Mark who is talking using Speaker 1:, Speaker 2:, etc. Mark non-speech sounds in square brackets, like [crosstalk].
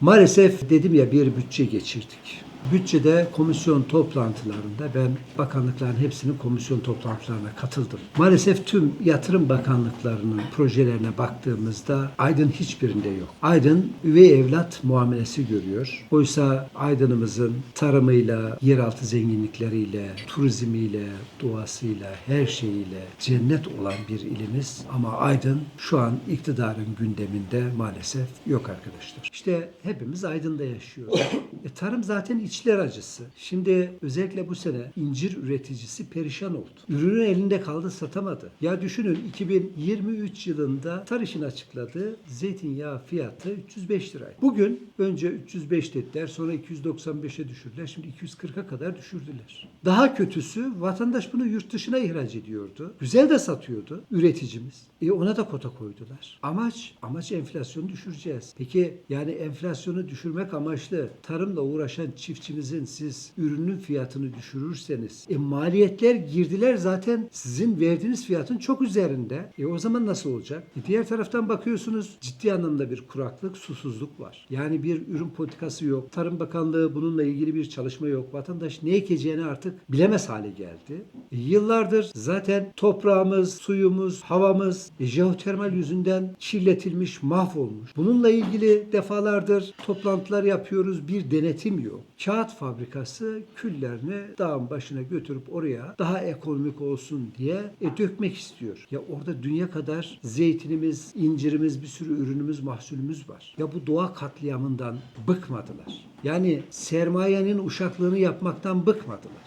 Speaker 1: Maalesef dedim ya bir bütçe geçirdik. Bütçede komisyon toplantılarında ben bakanlıkların hepsinin komisyon toplantılarına katıldım. Maalesef tüm yatırım bakanlıklarının projelerine baktığımızda Aydın hiçbirinde yok. Aydın üvey evlat muamelesi görüyor. Oysa Aydın'ımızın tarımıyla, yeraltı zenginlikleriyle, turizmiyle, doğasıyla, her şeyiyle cennet olan bir ilimiz. Ama Aydın şu an iktidarın gündeminde maalesef yok arkadaşlar. İşte hepimiz Aydın'da yaşıyoruz. [coughs] E, tarım zaten içler acısı. Şimdi özellikle bu sene incir üreticisi perişan oldu. Ürünü elinde kaldı satamadı. Ya düşünün 2023 yılında Tarış'ın açıkladığı zeytinyağı fiyatı 305 liraydı. Bugün önce 305 dediler sonra 295'e düşürdüler. Şimdi 240'a kadar düşürdüler. Daha kötüsü vatandaş bunu yurt dışına ihraç ediyordu. Güzel de satıyordu üreticimiz. E ona da kota koydular. Amaç, amaç enflasyonu düşüreceğiz. Peki yani enflasyonu düşürmek amaçlı tarımla uğraşan çiftçimizin siz ürünün fiyatını düşürürseniz e maliyetler girdiler zaten sizin verdiğiniz fiyatın çok üzerinde. E o zaman nasıl olacak? E diğer taraftan bakıyorsunuz ciddi anlamda bir kuraklık, susuzluk var. Yani bir ürün politikası yok. Tarım Bakanlığı bununla ilgili bir çalışma yok. Vatandaş ne ekeceğini artık bilemez hale geldi. E yıllardır zaten toprağımız, suyumuz, havamız e, jeotermal yüzünden kirletilmiş, mahvolmuş. Bununla ilgili defalardır toplantılar yapıyoruz. Bir denetim yok. Kağıt fabrikası küllerini dağın başına götürüp oraya daha ekonomik olsun diye e, dökmek istiyor. Ya orada dünya kadar zeytinimiz, incirimiz, bir sürü ürünümüz, mahsulümüz var. Ya bu doğa katliamından bıkmadılar. Yani sermayenin uşaklığını yapmaktan bıkmadılar.